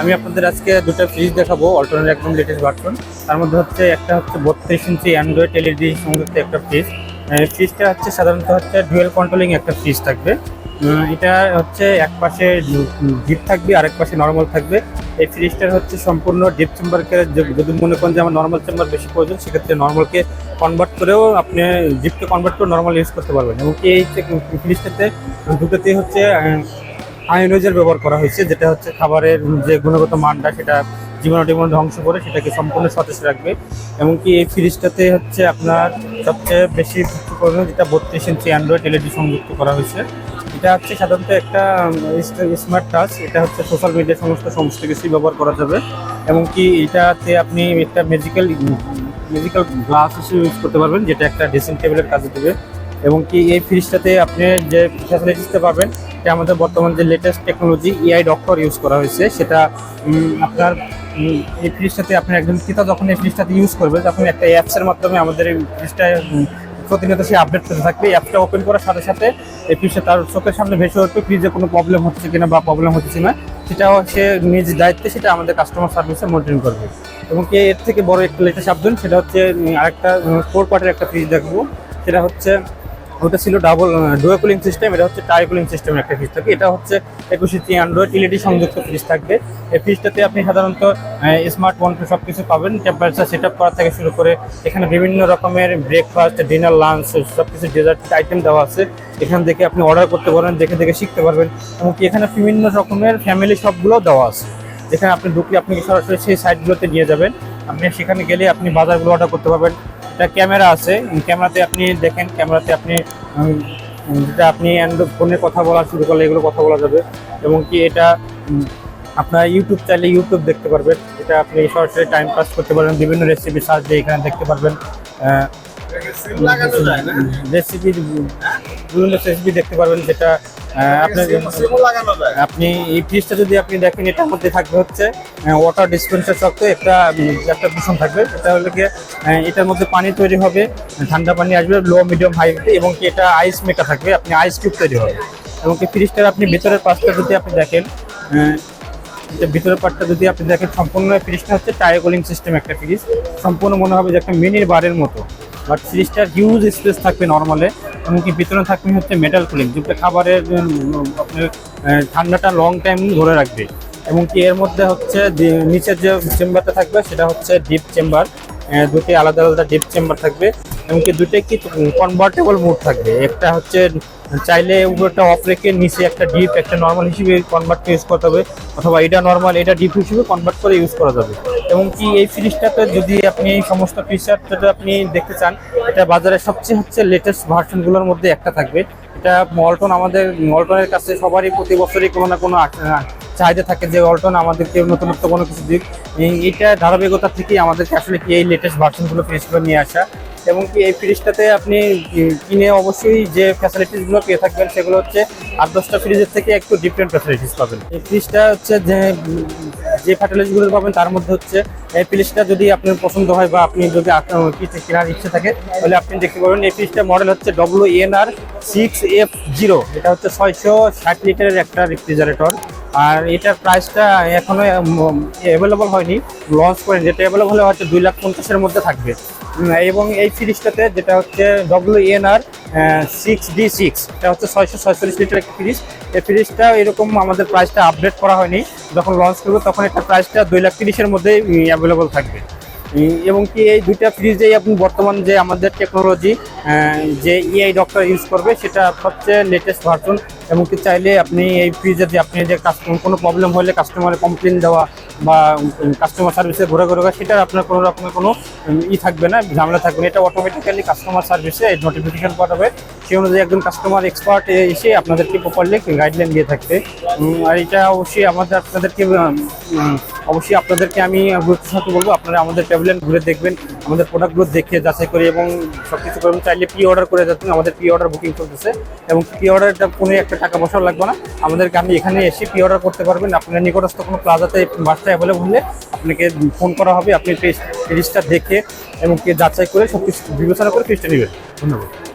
আমি আপনাদের আজকে দুটো ফ্রিজ দেখাবো অল্টারনেট একদম লেটেস্ট ভার্সন তার মধ্যে হচ্ছে, একটা হচ্ছে বত্রিশ ইঞ্চি অ্যান্ড্রয়েড এলইডি সংযুক্ত একটা ফ্রিজ ফ্রিজটা হচ্ছে, সাধারণত হচ্ছে ডুয়েল কন্ট্রোলিং একটা ফ্রিজ থাকবে। এটা হচ্ছে এক পাশে ডিপ থাকবে, আরেক পাশে নর্মাল থাকবে। এই ফ্রিজটার হচ্ছে সম্পূর্ণ ডিপ চেম্বারকে যদি মনে করেন যে আমার নর্মাল চেম্বার বেশি প্রয়োজন, সেক্ষেত্রে নর্মালকে কনভার্ট করেও আপনি ডিপকে কনভার্ট করে নর্মাল ইউজ করতে পারবেন। এবং এই ফ্রিজটাতে দুটোতেই হচ্ছে আয়োনাইজার ব্যবহার করা হয়েছে, যেটা হচ্ছে খাবারের যে গুণগত মানটা সেটা জীবাণু টিবাণু ধ্বংস করে সেটাকে সম্পূর্ণ সতেজ রাখবে। এমনকি এই ফ্রিজটাতে হচ্ছে আপনার সবচেয়ে বেশি প্রয়োজন যেটা বত্রিশ ইঞ্চি অ্যান্ড্রয়েড এলইডি সংযুক্ত করা হয়েছে। এটা হচ্ছে সাধারণত একটা স্মার্ট টাচ, এটা হচ্ছে সোশ্যাল মিডিয়া সমস্ত সমস্ত কিছুই ব্যবহার করা যাবে। এবং কি এটাতে আপনি একটা ম্যাজিক্যাল ম্যাজিক্যাল গ্লাস হিসেবে ইউজ করতে পারবেন, যেটা একটা ড্রেসিং টেবিলের কাজে দেবে। এবং কি এই ফ্রিজটাতে আপনি যে ফ্যাসিলিটিসটা পাবেন এটা আমাদের বর্তমান যে latest technology AI doctor use করা হয়েছে, সেটা আপনার এই ফ্রিজটাতে আপনি একজন ক্রেতা যখন এই ফ্রিজটাতে ইউজ করবে, তখন একটা অ্যাপসের মাধ্যমে আমাদের এই ফ্রিজটা প্রতিনিয়ত সে আপডেট করতে থাকবে। অ্যাপটা ওপেন করার সাথে সাথে এই ফ্রিজটা তার চোখের সামনে ভেসে উঠবে ফ্রিজে কোনো প্রবলেম হচ্ছে কিনা বা প্রবলেম হচ্ছে না, সেটাও সে নিজ দায়িত্বে সেটা আমাদের কাস্টমার সার্ভিসে মনিটরিং করবে। এবং কি এর থেকে বড় একটা লেটেস্ট আপডেট সেটা হচ্ছে আরেকটা ফোর পার্টের একটা ফ্রিজ দেখব, সেটা হচ্ছে ওটা ছিল ডাবল ডুয়ে কুলিং সিস্টেম এটা হচ্ছে টাই কুলিং সিস্টেমের একটা ফ্রিজ থাকে। এটা হচ্ছে একুশ ইঞ্চি অ্যান্ড্রয়েড এলইডি সংযুক্ত ফ্রিজ থাকবে। এই ফ্রিজটাতে আপনি সাধারণত স্মার্ট ফোন সব কিছু পাবেন। টেম্পারেচার সেট আপ করা থেকে শুরু করে এখানে বিভিন্ন রকমের ব্রেকফাস্ট ডিনার লাঞ্চ সব কিছু ডেজার্ট আইটেম দেওয়া আছে। এখান থেকে আপনি অর্ডার করতে পারবেন, দেখে দেখে শিখতে পারবেন। এমনকি এখানে বিভিন্ন রকমের ফ্যামিলি সবগুলো দেওয়া আছে। যেখানে আপনি ঢুকলে আপনি সরাসরি সেই সাইটগুলোতে নিয়ে যাবেন। আপনি সেখানে গেলে আপনি বাজারগুলো অর্ডার করতে পারবেন। একটা ক্যামেরা আছে। ক্যামেরাতে আপনি দেখেন ক্যামেরাতে আপনি যেটা আপনি অ্যান্ড্রয়েড ফোনে কথা বলা শুরু করলে এগুলো কথা বলা যাবে। এবং কি এটা আপনার ইউটিউব চাইলে ইউটিউব দেখতে পারবেন। এটা আপনি সরাসরি টাইম পাস করতে পারবেন। বিভিন্ন রেসিপি সার্চ দিয়ে এখানে দেখতে পারবেন। রেসিপি বিভিন্ন রেসিপি দেখতে পারবেন। যেটা আপনি এই ফ্রিজটা যদি আপনি দেখেন এটার মধ্যে থাকবে হচ্ছে ওয়াটার ডিসপেন্সার শক্ত একটা একটা ভীষণ থাকবে। এটা হলো কি এটার মধ্যে পানি তৈরি হবে ঠান্ডা পানি আসবে লো মিডিয়াম হাই এবং কি এটা আইস মেকা থাকবে আপনি আইস কিউব তৈরি হবে। এবং কি ফ্রিজটার আপনি ভিতরের পাশটা যদি আপনি দেখেন ভিতরের পার্টটা যদি আপনি দেখেন সম্পূর্ণ ফ্রিজটা হচ্ছে টায়ার কুলিং সিস্টেম একটা ফ্রিজ সম্পূর্ণ মনে হবে যে একটা মিনির বারের মতো। বাট ফ্রিজটার হিউজ স্পেস থাকবে নর্মালে এমনকি ভিতরে থাকবে হচ্ছে মেটাল কুলিং যেটা খাবারের ঠান্ডাটা লং টাইম ধরে রাখবে। এবং কি এর মধ্যে হচ্ছে নিচের যে চেম্বারটা থাকবে, সেটা হচ্ছে ডিপ চেম্বার দুটি আলাদা আলাদা ডিপ চেম্বার থাকবে। এমনকি দুটোই কি কনভার্টেবল মোড থাকবে। একটা হচ্ছে, চাইলে উপরটা অফ রেখে নিচে একটা ডিপ একটা নর্মাল হিসেবে কনভার্ট ইউজ করতে হবে, অথবা এটা নর্মাল এটা ডিপ হিসেবে কনভার্ট করে ইউজ করা যাবে। এবং কি এই ফ্রিজটাতে যদি আপনি এই সমস্ত ফিচারটা যদি আপনি দেখতে চান, এটা বাজারে সবচেয়ে হচ্ছে লেটেস্ট ভার্সনগুলোর মধ্যে একটা থাকবে। এটা মল্টন আমাদের মল্টনের কাছে সবারই প্রতি বছরই কোনো না কোনো চাহিদা থাকে যে অল্টন আমাদেরকে নতুনত্ব কোনো কিছু দিক। এই- এইটা ধারাবাহিকতা থেকেই আমাদেরকে আসলে কি এই লেটেস্ট ভার্সনগুলো ফ্রিজগুলো নিয়ে আসা। এবং কি এই ফ্রিজটাতে আপনি কিনে অবশ্যই যে ফ্যাসিলিটিসগুলো পেয়ে থাকবেন, সেগুলো হচ্ছে আট দশটা ফ্রিজের থেকে একটু ডিফারেন্ট ফ্যাসিলিটিস পাবেন। এই ফ্রিজটা হচ্ছে যে যে ফার্টিলাইজারগুলো পাবেন তার মধ্যে হচ্ছে, এই পিলিশটা যদি আপনার পছন্দ হয় বা আপনি যদি কেনার ইচ্ছে থাকে, তাহলে আপনি দেখতে পাবেন এই পিলিশটার মডেল হচ্ছে W N R six F zero এটা হচ্ছে ছয়শো ষাট লিটারের একটা রেফ্রিজারেটর আর এটার প্রাইসটা এখনও অ্যাভেলেবল হয়নি। লঞ্চ করে যেটা অ্যাভেলেবল হয়তো দুই লাখ পঞ্চাশের মধ্যে থাকবে। এবং এই ফ্রিজটাতে যেটা হচ্ছে W N R six D six এটা হচ্ছে ছয়শো ছয়চল্লিশ লিটার একটা ফ্রিজ এই ফ্রিজটা এরকম আমাদের প্রাইসটা আপডেট করা হয়নি। যখন লঞ্চ করব তখন এটা প্রাইসটা দুই লাখ তিরিশের মধ্যেই অ্যাভেলেবল থাকবে। এবং কি এই দুইটা ফ্রিজেই আপনি বর্তমান যে আমাদের টেকনোলজি যে ইআই ডক্টর ইউজ করবে, সেটা সবচেয়ে লেটেস্ট ভার্সন এবং কি চাইলে আপনি এই ফ্রিজে যে আপনি যে কাস্টমার কোনো প্রবলেম হলে কাস্টমারের কমপ্লেন দেওয়া বা কাস্টমার সার্ভিসে ঘুরে ঘুরে সেটা আপনার কোনো রকমের কোনো ই থাকবে না, ঝামেলা থাকবে না। এটা অটোমেটিক্যালি কাস্টমার সার্ভিসে নোটিফিকেশন পাঠাবে। সেই অনুযায়ী একজন কাস্টমার এক্সপার্ট এসে আপনাদেরকে প্রপারলি গাইডলাইন দিয়ে থাকবে। আর এটা অবশ্যই আমাদের, আপনাদেরকে অবশ্যই আপনাদেরকে আমি সাথে বলব, আপনারা আমাদের প্যাভিলিয়ন ঘুরে দেখবেন, আমাদের প্রোডাক্টগুলো দেখে যাচাই করে এবং সব কিছু করবেন চাইলে প্রি অর্ডার করে যাচ্ছেন আমাদের প্রি অর্ডার বুকিং চলতেছে। এবং প্রি অর্ডারটা কোনো একটা টাকা পয়সাও লাগবে না। আমাদেরকে আপনি এখানে এসে প্রি অর্ডার করতে পারবেন। আপনার নিকটস্থ কোনো প্লাজাতে বাসটা অ্যাভেলেবল হলে আপনাকে ফোন করা হবে। আপনি ফ্রিজটা দেখে এবং কে যাচাই করে সব কিছু বিবেচনা করে ফ্রিজটা নেবেন। ধন্যবাদ।